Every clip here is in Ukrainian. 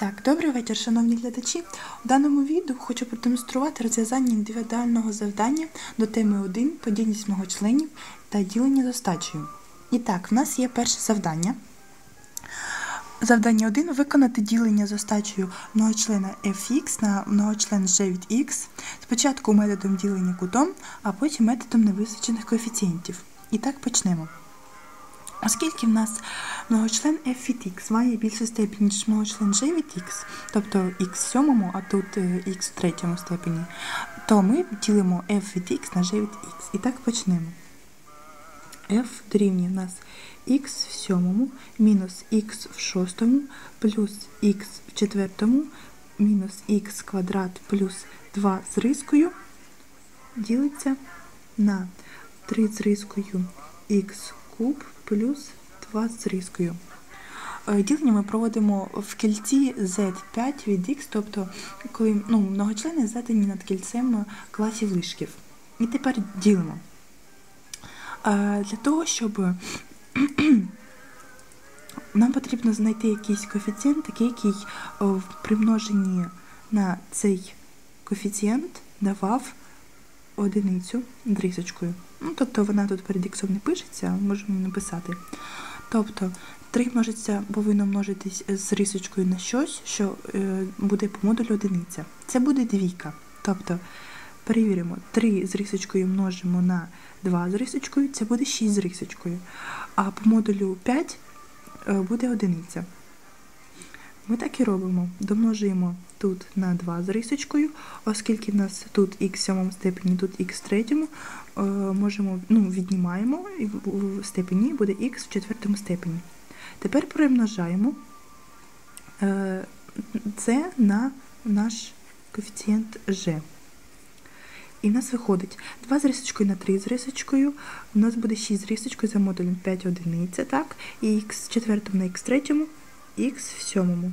Так, добрий вечір, шановні глядачі. У даному відео хочу продемонструвати розв'язання індивідуального завдання до теми 1 подільність многочленів та ділення з остачею. І так, в нас є перше завдання. Завдання 1 виконати ділення з остачею многочлена fx на многочлен g від x спочатку методом ділення кутом, а потім методом невизначених коефіцієнтів. І так почнемо. Оскільки в нас многочлен f від x має більшу степінь, ніж многочлен g від x, тобто x в сьомому, а тут x в третьому степені, то ми ділимо f від x на g від x. І так почнемо. f дорівнює в нас x в сьомому мінус x в шостому плюс x в четвертому мінус x квадрат плюс 2 з рискою ділиться на 3 з рискою x куб плюс 2 з різкою. Ділення ми проводимо в кільці Z5 від X, тобто коли ну, многочлени задані над кільцем класів лишків. І тепер ділимо. Для того, щоб нам потрібно знайти якийсь коефіцієнт, такий, який при множенні на цей коефіцієнт давав одиницю дрісочкою. Ну, Тобто вона тут перед іксом не пишеться, можемо написати. Тобто 3 множиться, повинно множитись з рисочкою на щось, що е, буде по модулю одиниця. Це буде двійка. Тобто, перевіримо, 3 з рисочкою множимо на 2 з рисочкою, це буде 6 з рисочкою. А по модулю 5 е, буде одиниця. Ми так і робимо. Домножуємо тут на 2 з рисочкою, оскільки в нас тут х в сьомому степені, тут х в третьому, можемо, ну, віднімаємо, і в степені буде х в четвертому степені. Тепер перемножаємо це на наш коефіцієнт g. І в нас виходить 2 з рисочкою на 3 з рисочкою, у нас буде 6 з рисочкою за модулем 5 одиниця, так? І х в четвертому на х третьому, х в сьомому.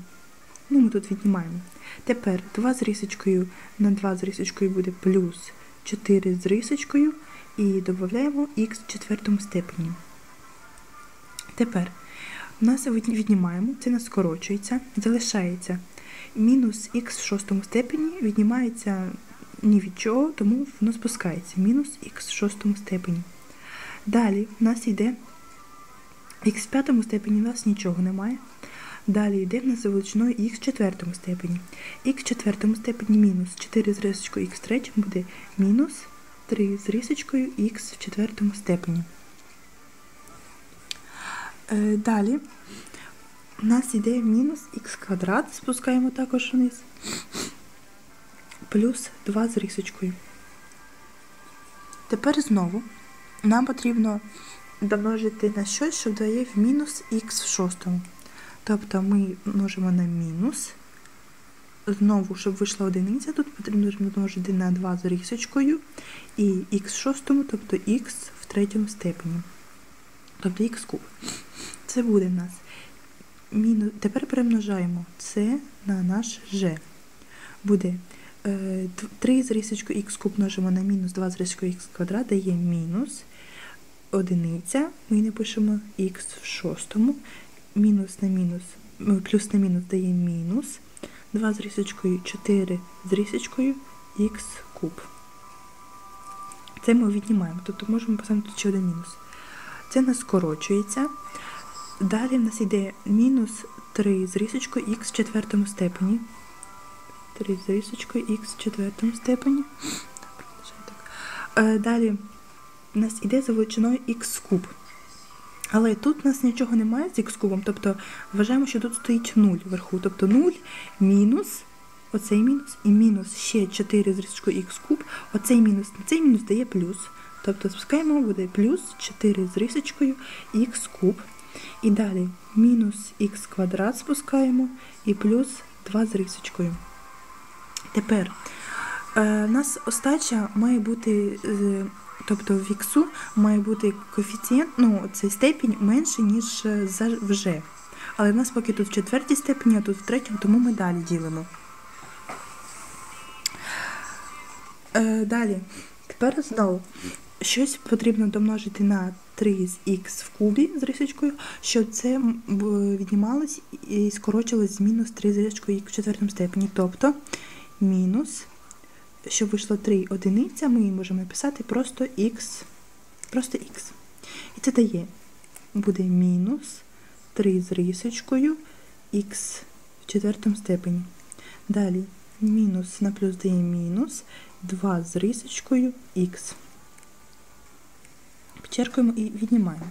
Ну, ми тут віднімаємо. Тепер 2 з рисочкою на 2 з рисочкою буде плюс 4 з рисочкою і додаємо х в четвертому степені. Тепер у нас віднімаємо, це нас скорочується, залишається мінус х в шостому степені, віднімається ні від чого, тому воно спускається. Мінус х в шостому степені. Далі у нас йде х в п'ятому степені, у нас нічого немає. Далі йде в нас за величиною х в четвертому степені. х в четвертому степені мінус 4 з рисочкою х в третьому буде мінус 3 з рисочкою х в четвертому степені. Е, далі у нас йде мінус х квадрат, спускаємо також вниз, плюс 2 з рисочкою. Тепер знову нам потрібно домножити на щось, що дає в мінус х в шостому. Тобто ми множимо на мінус. Знову, щоб вийшла одиниця, тут потрібно домножити на 2 з рисочкою і х в шостому, тобто х в третьому степені. Тобто х куб. Це буде в нас. Тепер перемножаємо це на наш g. Буде 3 з рисочкою х куб множимо на мінус 2 з рисочкою х квадрат, дає мінус одиниця. Ми не пишемо х в шостому мінус на мінус, плюс на мінус дає мінус. 2 з рисочкою 4 з рисочкою х куб. Це ми віднімаємо, тобто можемо поставити ще один мінус. Це нас скорочується. Далі в нас йде мінус 3 з рисочкою х в четвертому степені. 3 з рисочкою х в четвертому степені. Далі у нас йде за величиною х куб. Але тут у нас нічого немає з х-кубом, тобто вважаємо, що тут стоїть 0 вверху. Тобто 0 мінус оцей мінус і мінус ще 4 з рисочкою х куб, оцей мінус на цей мінус дає плюс. Тобто спускаємо, буде плюс 4 з рисочкою х куб. І далі мінус х квадрат спускаємо і плюс 2 з рисочкою. Тепер у е, нас остача має бути. Е, Тобто в іксу має бути коефіцієнт, ну, цей степінь менше, ніж в G. Але в нас поки тут в четвертій степені, а тут в третьому, тому ми далі ділимо. Е, Далі, тепер знову щось потрібно домножити на 3 з х в кубі з рисочкою, щоб це віднімалось і скорочилось з мінус 3 з рисочкою х в четвертому степені. Тобто мінус, щоб вийшло 3 одиниця, ми можемо написати просто х, просто х. І це дає, буде мінус 3 з рисочкою х в четвертому степені. Далі мінус на плюс дає мінус 2 з рисочкою х. Підчеркуємо і віднімаємо.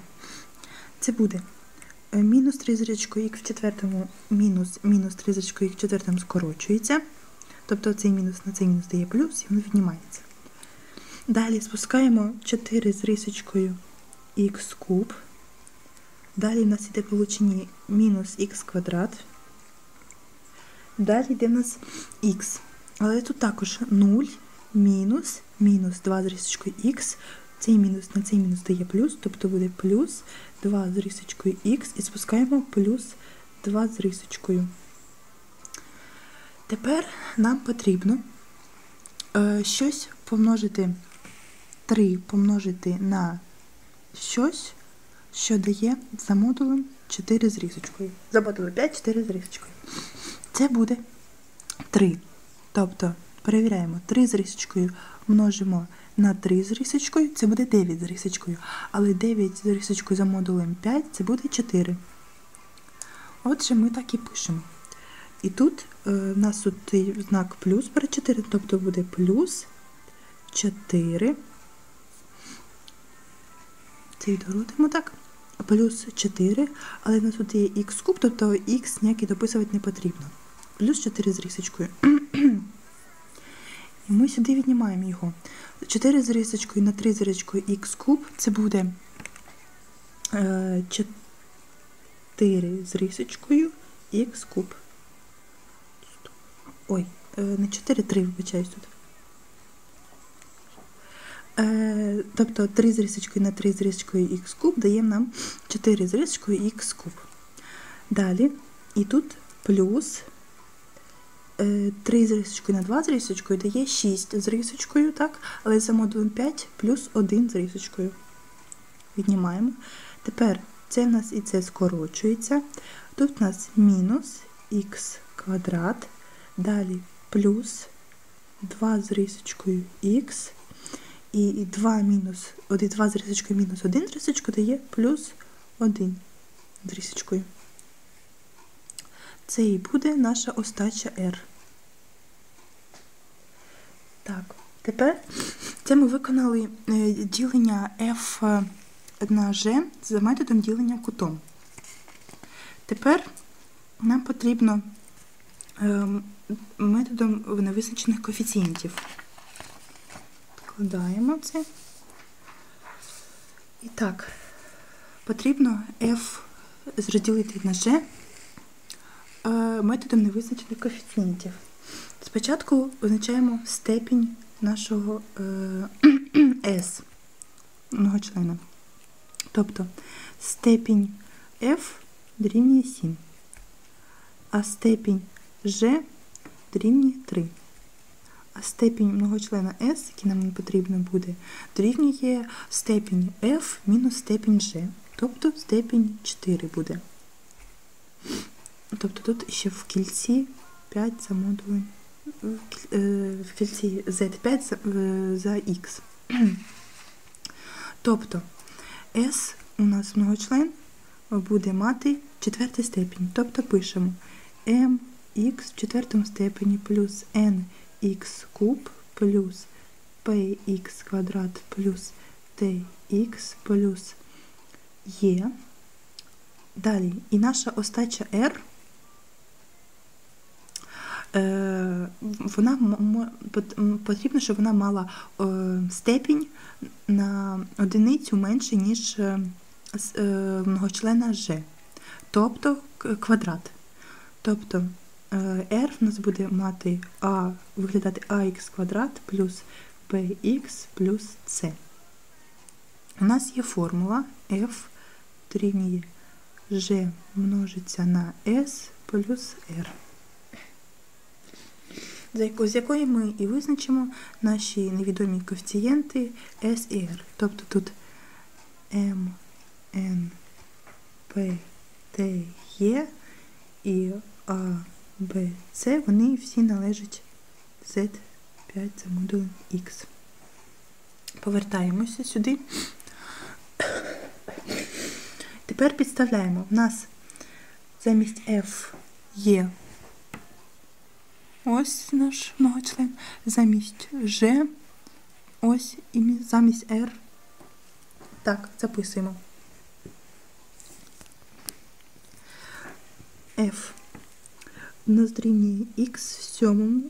Це буде е, мінус 3 зрічкою х в четвертому, мінус мінус 3 зрічкою х в четвертому скорочується. Тобто цей мінус на цей мінус дає плюс і воно віднімається. Далі спускаємо 4 з рисочкою х куб. Далі в нас йде получені мінус х квадрат. Далі йде в нас х. Але тут також 0, мінус, мінус 2 з рисочкою х. Цей мінус на цей мінус дає плюс, тобто буде плюс 2 з рисочкою х і спускаємо плюс 2 з рисочкою. Тепер нам потрібно е, щось помножити 3 помножити на щось, що дає за модулем 4 з рисочкою. За модулем 5, 4 з рисочкою. Це буде 3. Тобто, перевіряємо, 3 з рисочкою множимо на 3 з рисочкою, це буде 9 з рисочкою. Але 9 з рисочкою за модулем 5 це буде 4. Отже, ми так і пишемо. І тут е, в нас тут знак плюс перед 4, тобто буде плюс 4. Це відгородимо так. Плюс 4, але в нас тут є х куб, тобто х ніякий дописувати не потрібно. Плюс 4 з рисочкою. І ми сюди віднімаємо його. 4 з рисочкою на 3 з рисочкою х куб, це буде 4 е, з рисочкою х куб. Ой, е, не 4, 3, вибачаюсь тут. Е, тобто 3 з рисочкою на 3 з рисочкою х куб дає нам 4 з рисочкою х куб. Далі, і тут плюс 3 з на 2 з рисочкою дає 6 з рисочкою, так? але за модулем 5 плюс 1 з рисочкою. Віднімаємо. Тепер це в нас і це скорочується. Тут у нас мінус х квадрат, далі плюс 2 з рисочкою х. І 2 мінус 1, 2 з рисочкою мінус 1 з рисочкою дає плюс 1 з рисочкою. Це і буде наша остача R. Так, тепер це ми виконали е, ділення F на G за методом ділення кутом. Тепер нам потрібно ем, методом невизначених коефіцієнтів. Вкладаємо це. І так, потрібно F розділити на G Е, методом невизначених коефіцієнтів. Спочатку визначаємо степінь нашого S е, члена. Тобто степінь F дорівнює 7, а степінь G дорівнює 3. А степінь многочлена S, який нам потрібно буде, дорівнює степінь F мінус степінь G, тобто степінь 4 буде. Тобто тут ще в кільці 5 за модулем, в кільці Z5 за, X. Тобто S у нас многочлен буде мати четвертий степінь. Тобто пишемо mx в четвертому степені плюс nx куб плюс px квадрат плюс tx плюс e. Далі, і наша остача R Е, вона потрібно, щоб вона мала е, степінь на одиницю менше, ніж е, многочлена G, тобто квадрат. Тобто R в нас буде мати А, виглядати ax квадрат плюс bx плюс c. У нас є формула f дорівнює g множиться на s плюс r. з якої ми і визначимо наші невідомі коефіцієнти S і R. Тобто тут M, N, P, T, E і A, B, C, вони всі належать Z5 за модулем X. Повертаємося сюди. Тепер підставляємо. У нас замість F є ось наш многочлен, замість G, ось і замість R. Так, записуємо. F на дорівнює x в сьомому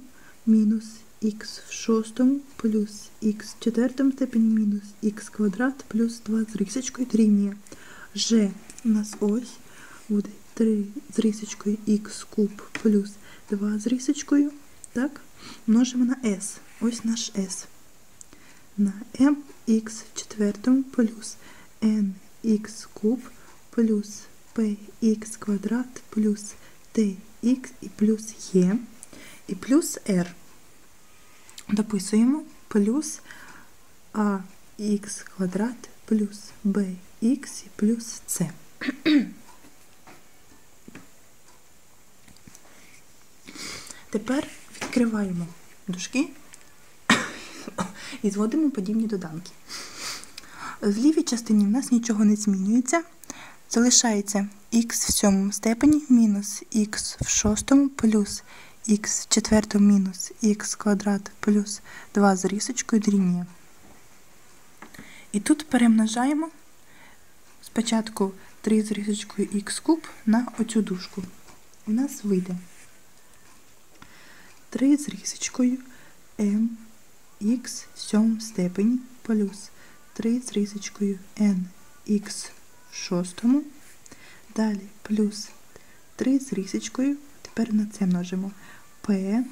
мінус х в шостому плюс х в четвертому степені мінус х квадрат плюс 2 з рисочкою дорівнює g у нас ось буде 3 з рисочкою х куб плюс 2 з рисочкою, так, множимо на s. Ось наш s. На mx в четвертому плюс nx куб плюс px квадрат плюс tx і плюс e і плюс r. Дописуємо плюс ax квадрат плюс bx і плюс c. Тепер відкриваємо дужки і зводимо подібні доданки. В лівій частині в нас нічого не змінюється. Залишається х в сьомому степені мінус х в шостому плюс х в четвертому мінус х квадрат плюс 2 з рисочкою дорівнює. І тут перемножаємо спочатку 3 з рисочкою х куб на оцю дужку. У нас вийде 3 з рисочкою m х в сьомому степені плюс 3 з рисочкою n х шостому. Далі плюс 3 з рисочкою. Тепер на це множимо p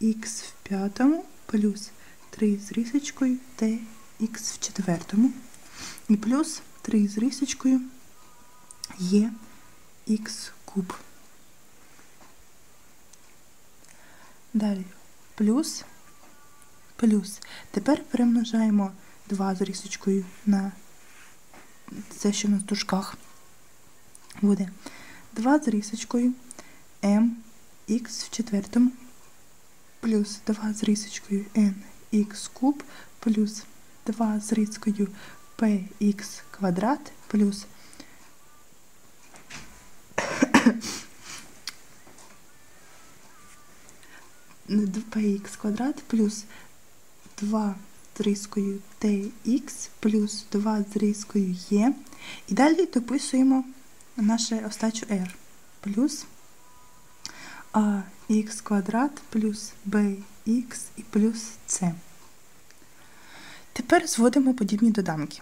х в п'ятому плюс 3 з рисочкою t х в четвертому. І плюс 3 з рисочкою є х куб. Далі плюс, плюс. Тепер перемножаємо 2 з рисочкою на це, що в дужках буде. 2 з рисочкою m х в четвертому плюс 2 з рисочкою n х куб плюс 2 з рискою px квадрат плюс px квадрат плюс 2 з рискою tx плюс 2 з рискою e. І далі дописуємо наше остачу r плюс ax квадрат плюс bx і плюс c. Тепер зводимо подібні доданки.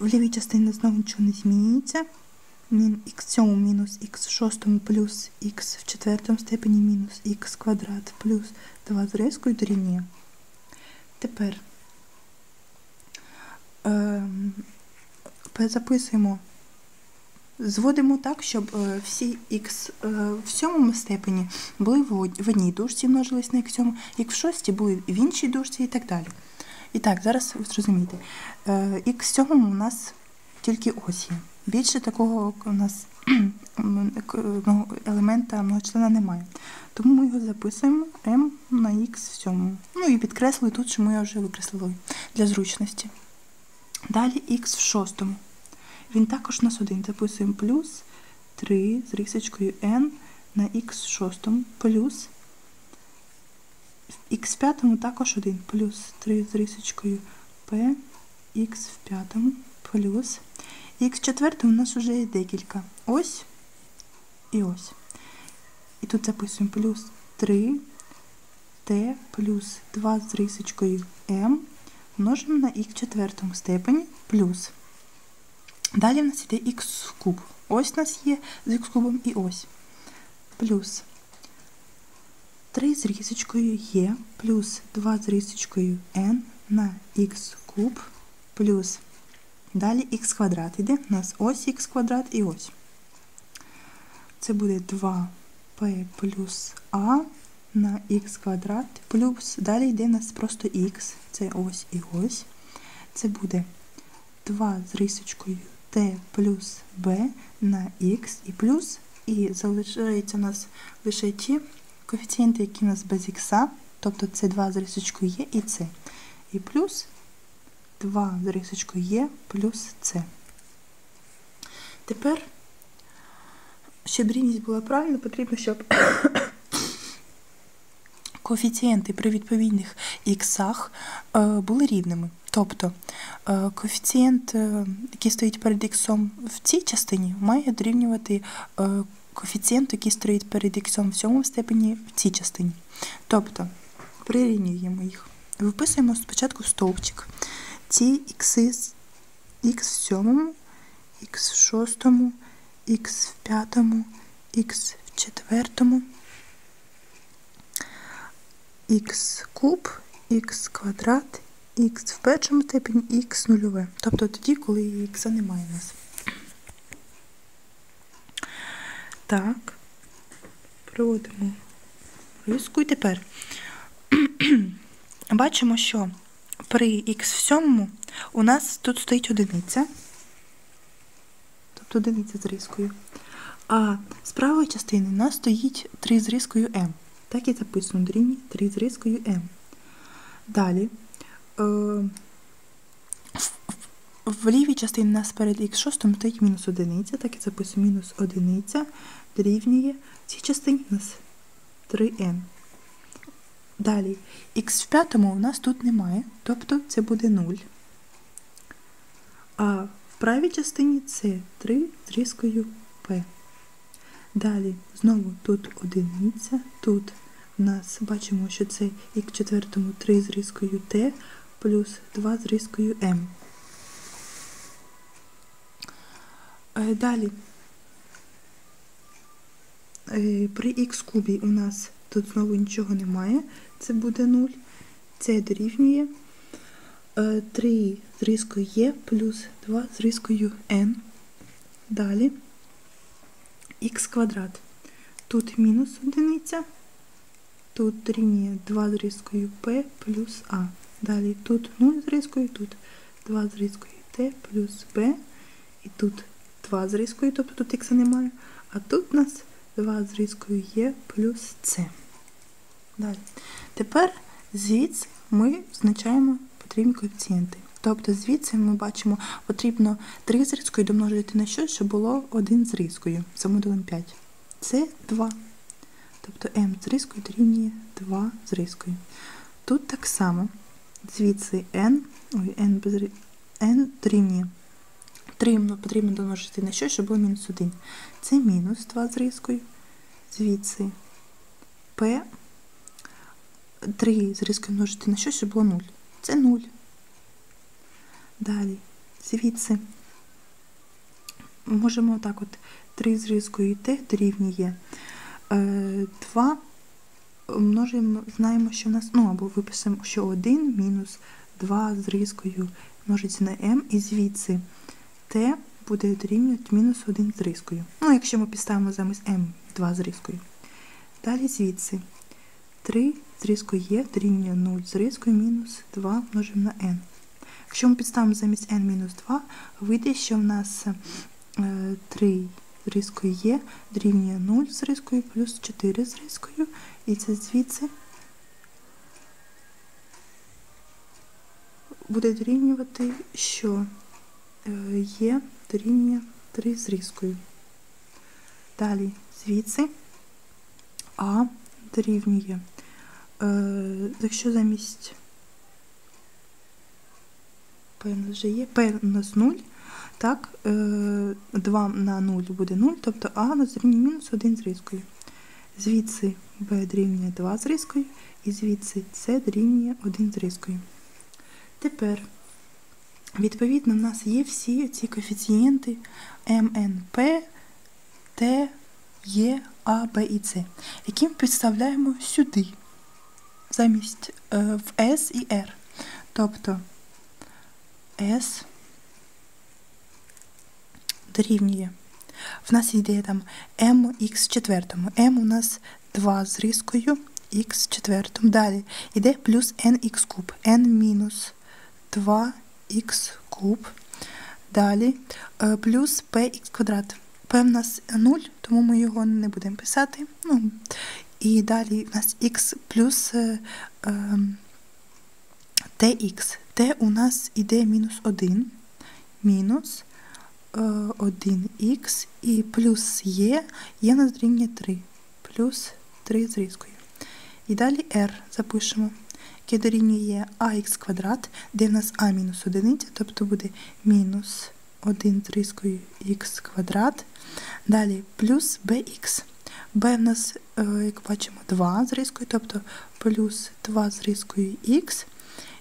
В лівій частині знову нічого не змінюється. Х в цьому мінус х шостому плюс х в четвертому степені мінус х квадрат плюс 2 з різкою дорівнює. Тепер е, записуємо, зводимо так, щоб е, всі х е, в сьомому степені були в одній дужці, множились на х сьому, як в шостій були в іншій дужці і так далі. І так, зараз ви зрозумієте, х в сьомому у нас тільки ось є. Більше такого у нас ну, елемента многочлена немає. Тому ми його записуємо m на х в сьомому. Ну і підкреслили тут, що ми його вже викреслили для зручності. Далі х в шостому. Він також у нас один. Записуємо плюс 3 з рисочкою n на х в шостому, плюс в х в п'ятому також один, плюс 3 з рисочкою p, х в п'ятому, плюс х в четвертому у нас вже є декілька. Ось і ось. І тут записуємо плюс 3 t плюс 2 з рисочкою m множимо на х в четвертому степені плюс. Далі в нас йде х куб. Ось у нас є з х кубом і ось. Плюс 3 з рисочкою є, плюс 2 з рисочкою n на х куб плюс. Далі х квадрат йде. У нас ось х квадрат і ось. Це буде 2 p плюс а на х квадрат плюс, далі йде у нас просто х, це ось і ось. Це буде 2 з рисочкою t плюс b на х і плюс, і залишається у нас лише ті коефіцієнти, які у нас без х, тобто це 2 з рисочкою є і це. І плюс 2 з рисочкою є плюс це. Тепер, щоб рівність була правильна, потрібно, щоб коефіцієнти при відповідних іксах були рівними. Тобто е, коефіцієнт, е, який стоїть перед іксом в цій частині, має дорівнювати е, коефіцієнту, який стоїть перед іксом в сьомому степені в цій частині. Тобто прирівнюємо їх. Виписуємо спочатку стовпчик. Ці ікси х в сьомому, х в шостому, х в п'ятому, х в четвертому, х куб, х квадрат, х в першому степені, х нульове. Тобто тоді, коли х немає у нас. Так, проводимо риску. І тепер бачимо, що при х в сьомому у нас тут стоїть одиниця, тобто одиниця з рискою. А з правої частини у нас стоїть 3 з рискою m. Так і записано дорівнює 3 з рискою m. Далі е, в лівій частині у нас перед х6 стоїть мінус одиниця, так і записуємо мінус одиниця дорівнює в цій частині у нас 3n. Далі, х в п'ятому у нас тут немає, тобто це буде 0. А в правій частині це 3 з різкою p. Далі, знову тут одиниця, тут у нас бачимо, що це х в четвертому 3 з різкою t плюс 2 з різкою m. Далі, при х кубі у нас тут знову нічого немає, це буде 0. Це дорівнює 3 з різкою Е плюс 2 з різкою n. Далі х квадрат. Тут мінус одиниця, тут дорівнює 2 з різкою p плюс а. Далі тут 0 з різкою, тут 2 з різкою t плюс b, і тут 2 з різкою, тобто тут х немає, а тут у нас 2 з різкою Е плюс С. Далі. Тепер звідси ми значаємо потрібні коефіцієнти. Тобто звідси ми бачимо, потрібно 3 з різкою домножити на щось, щоб було 1 з різкою, за модулем 5. Це 2. Тобто m з різкою дорівнює 2 з різкою. Тут так само, звідси n, ой, n, без, n дорівнює 3 потрібно домножити на щось, щоб було мінус 1. Це мінус 2 з різкою. Звідси p 3 з різкою множити на щось, щоб було 0. Це 0. Далі, звідси можемо так от 3 з різкою t дорівнює 2. Множимо, знаємо, що в нас, ну, або випишемо, що 1 мінус 2 з різкою множиться на m, і звідси t буде дорівнювати мінус 1 з різкою. Ну, якщо ми підставимо замість m 2 з різкою. Далі звідси 3 з різкою є дорівнює 0 з різкою мінус 2 множимо на n. Якщо ми підставимо замість n мінус 2, вийде, що в нас 3 з різкою є дорівнює 0 з різкою плюс 4 з різкою. І це звідси буде дорівнювати, що є дорівнює 3 з різкою. Далі звідси А дорівнює, е, якщо замість P у нас вже є, P у нас 0, так, е, 2 на 0 буде 0, тобто А у нас дорівнює мінус 1 з різкою. Звідси B дорівнює 2 з різкою, і звідси С дорівнює 1 з різкою. Тепер Відповідно, в нас є всі ці коефіцієнти МНП, Т, Е, А, Б і С, які ми підставляємо сюди, замість е, в С і Р. Тобто С дорівнює в нас йде там mx в четвертому. m у нас 2 з рискою x в четвертому. Далі йде плюс nx куб. n мінус 2х куб. Далі е, плюс px квадрат. p в нас 0, тому ми його не будемо писати. Ну, І далі у нас x плюс е, е, tx. t у нас іде мінус 1. Мінус 1х і плюс є, є на дорівнює 3. Плюс 3 з різкою. І далі r запишемо, яке дорівнює ax квадрат, де в нас а мінус одиниця, тобто буде мінус 1 з різкою х квадрат. Далі плюс bx. B в нас, як бачимо, 2 з тобто плюс 2 з різкою х.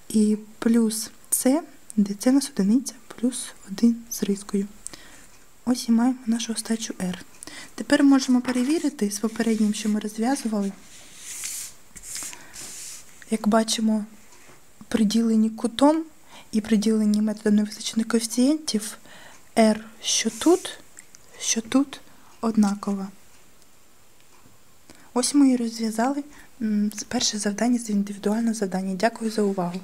І плюс c, де це в нас одиниця, плюс 1 з різкою. Ось і маємо нашу остачу r. Тепер можемо перевірити з попереднім, що ми розв'язували. Як бачимо, приділені кутом і приділені методом невизначених коефіцієнтів r, що тут, що тут однакова. Ось ми і розв'язали перше завдання з індивідуального завдання. Дякую за увагу.